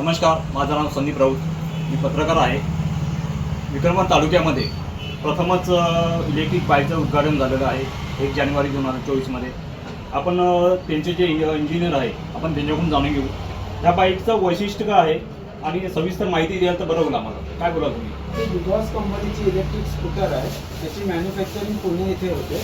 नमस्कार माझं नाव संदीप राऊत. मी पत्रकार आहे. विक्रमगड तालुक्यामध्ये प्रथमच इलेक्ट्रिक बाईकचं उद्घाटन झालेलं आहे एक जानेवारी दोन हजार चोवीसमध्ये. आपण त्यांचे जे इंजिनियर आहे आपण त्यांच्याकडून जाणून घेऊ. त्या बाईकचं वैशिष्ट्य काय आहे? आणि सविस्तर माहिती द्याल तर बरं होईल आम्हाला. काय बोला तुम्ही? ही बिगॉस कंपनीची इलेक्ट्रिक स्कूटर आहे. त्याची मॅन्युफॅक्चरिंग पुणे येथे होते.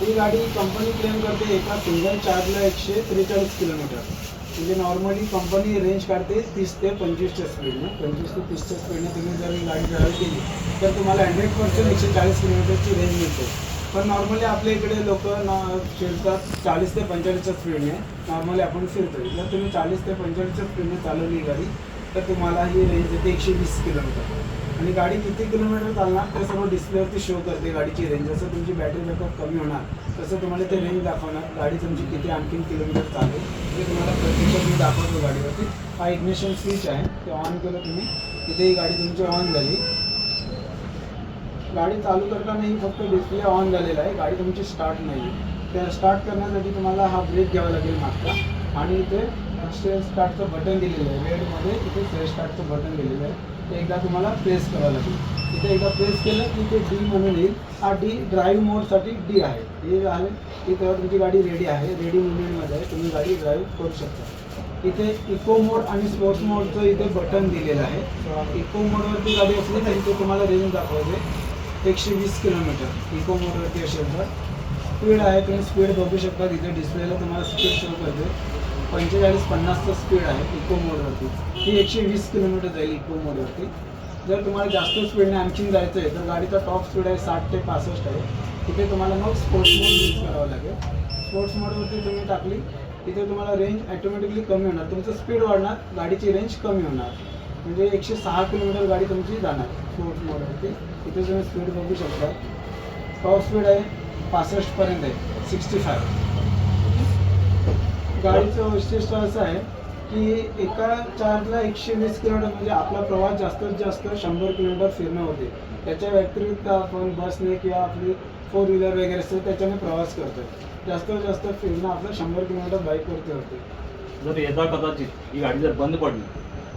ही गाडी कंपनी क्लेम करते एका सिंगल चार्जला एकशे त्रेचाळीस किलोमीटर. म्हणजे नॉर्मली कंपनी रेंज काढते तीस ते पंचवीसच्या स्पीडने पंचवीस ते तीसच्या स्पीडने तुम्ही जर ही गाडी ड्राईव्ह केली तर तुम्हाला हंड्रेड पर्सेंट एकशे चाळीस किलोमीटरची रेंज मिळते. पण नॉर्मली आपल्या इकडे लोक ना फिरतात चाळीस ते पंचेचाळीसच्या स्पीडने नॉर्मली आपण फिरतो जर तुम्ही चाळीस ते पंचेचाळीसच्या स्पीडने चालवली गाडी तर तुम्हाला ही रेंज येते एकशे वीस किलोमीटर आणि गाडी किती किलोमीटर चालणार ते सर्व डिस्प्लेवरती शो करते गाडीची रेंज जसं तुमची बॅटरी बॅकअप कमी होणार तसं तुम्हाला ते रेंज दाखवणार. गाडी तुमची किती आणखीन किलोमीटर चालेल. ते तुम्हाला प्रत्यक्षात मी दाखवतो गाडीवरती. हा इग्निशन स्विच आहे. ते ऑन केलं तुम्ही. तिथे ही गाडी तुमची ऑन झाली. गाडी चालू करताना ही फक्त डिस्प्ले ऑन झालेला आहे. गाडी तुमची स्टार्ट नाही त्या स्टार्ट करण्यासाठी तुम्हाला हा ब्रेक घ्यावा लागेल मागचा. आणि इथे स्टार्टचं बटन दिलेलं आहे. रेडमध्ये इथे स्टार्टचं बटन दिलेलं आहे. ते एकदा तुम्हाला प्रेस करावं लागेल. इथे एकदा प्रेस केलं की ते डी म्हणून येईल. हा डी ड्राईव्ह मोडसाठी डी आहे. हे आहे. की तेव्हा तुमची गाडी रेडी आहे. रेडी मुवमेंटमध्ये आहे तुम्ही गाडी ड्राईव्ह करू शकता. इथे इको मोड आणि स्पोर्ट्स मोडचं इथे बटन दिलेलं आहे. इको मोडवरती गाडी असली तर इथे तुम्हाला रेंज दाखवते. एकशे वीस किलोमीटर. इको मोडवरती असेल तर. स्पीड आहे. तुम्ही स्पीड बघू शकता. इथे डिस्प्लेला तुम्हाला स्पीड शो करते. पंचेचाळीस पन्नासचं स्पीड आहे इको मोडवरती ही एकशे वीस किलोमीटर जाईल इको मोडवरती जर तुम्हाला जास्त स्पीडने आणखीन जायचं आहे तर गाडीचा टॉप स्पीड आहे साठ ते पासष्ट आहे. तिथे तुम्हाला मग स्पोर्ट्स मोड यूज करावं लागेल. स्पोर्ट्स मोडवरती तुम्ही टाकली तिथे तुम्हाला रेंज ॲटोमॅटिकली कमी होणार. तुमचं स्पीड वाढणार गाडीची रेंज कमी होणार. म्हणजे एकशे सहा किलोमीटर गाडी तुमची जाणार स्पोर्ट्स मोडवरती तिथे तुम्ही स्पीड बघू शकता. टॉप स्पीड आहे पासष्टपर्यंत आहे सिक्स्टी फाय गाडीचं वैशिष्ट्य असं आहे की एका चार्जला एकशे वीस किलोमीटर म्हणजे आपला प्रवास जास्तीत जास्त शंभर किलोमीटर फिरणं होते. त्याच्या व्यतिरिक्त आपण बसने किंवा आपली फोर व्हीलर वगैरे असते त्याच्याने प्रवास करतो जास्तीत जास्त फिरणं आपलं शंभर किलोमीटर बाईकवरती होते. जर यदा कदाचित ही गाडी जर बंद पडली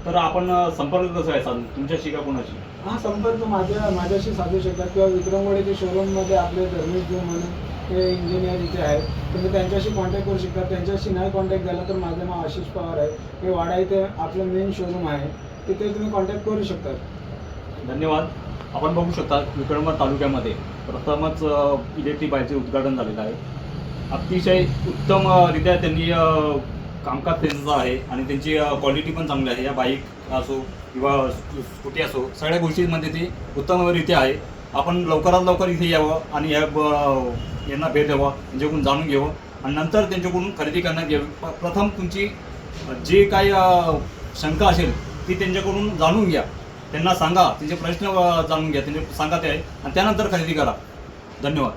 तर आपण संपर्क कसा आहे साधून तुमच्याशी का कोणाशी? हा संपर्क माझ्या माझ्याशी साधू शकता किंवा विक्रमवाडीच्या शोरूममध्ये आपले धर्मेश जो म्हणून इंजिनियर इथे आहेत. तुम्ही त्यांच्याशी कॉन्टॅक्ट करू शकता. त्यांच्याशी नाही कॉन्टॅक्ट झाला तर माझं नाव आशिष पवार आहे. हे वाडा इथे आपलं मेन शोरूम आहे. तिथे तुम्ही कॉन्टॅक्ट करू शकता. धन्यवाद. आपण बघू शकता विक्रमगड तालुक्यामध्ये प्रथमच इलेक्ट्रिक बाईकचे उद्घाटन झालेलं आहे. अतिशय उत्तमरित्या त्यांनी कामकाज त्यांचं आहे आणि त्यांची क्वालिटी पण चांगली आहे. या बाईक असो किंवा स्कू- स्कूटी असो सगळ्या गोष्टींमध्ये ती उत्तमरित्या आहे. आपण लवकरात लवकर इथे यावं आणि या ब- यांना भेट द्यावा त्यांच्याकडून जाणून घ्यावं. आणि नंतर त्यांच्याकडून खरेदी करण्यात घ्यावी प- प्रथम तुमची जे काही शंका असेल ती त्यांच्याकडून जाणून घ्या. त्यांना सांगा त्यांचे प्रश्न जाणून घ्या. त्यांचे सांगा ते. आहे आणि त्यानंतर खरेदी करा. धन्यवाद.